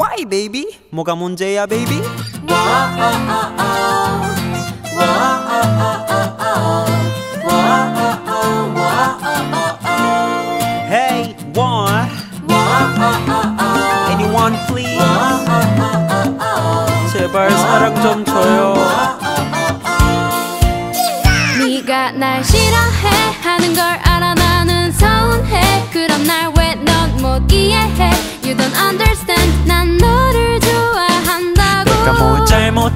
Why baby? 뭐가 문제야 baby? Hey, what? Anyone please? 제발 사랑 좀 줘요. 네가 날 싫어해 하는 걸 알아 나는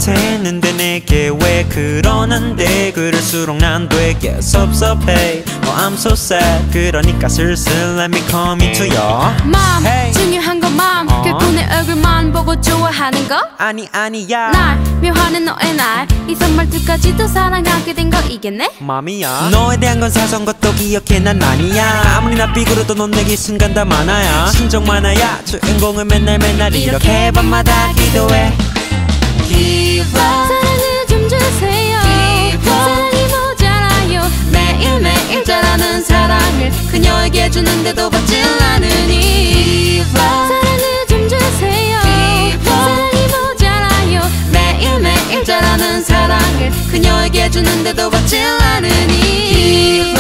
못했는데 내게 왜 그러는데? 그럴수록 난 되게 섭섭해. Oh I'm so sad. 그러니까 슬슬 let me come into your 맘 Hey. 중요한 건맘 어. 결코 내 얼굴만 보고 좋아하는 거? 아니 아니야. 날 묘하는 너의 날이 선물들까지도 사랑하게 된 거 이겠네? 맘이야. 너에 대한 건 사소한 것도 기억해. 난 아니야. 아무리 나 삐그러도 넌 내게 순간 다 많아야. 신정 많아야. 주인공은 맨날 맨날 이렇게 밤마다 기도해 사랑을 좀 주세요. 사랑이 모자라요. 매일매일 자라는 사랑을 그녀에게 주는데도 받질 않으니. 사랑을 좀 주세요. 사랑이 모자라요. 매일매일 자라는 사랑을 그녀에게 주는데도 받질 않으니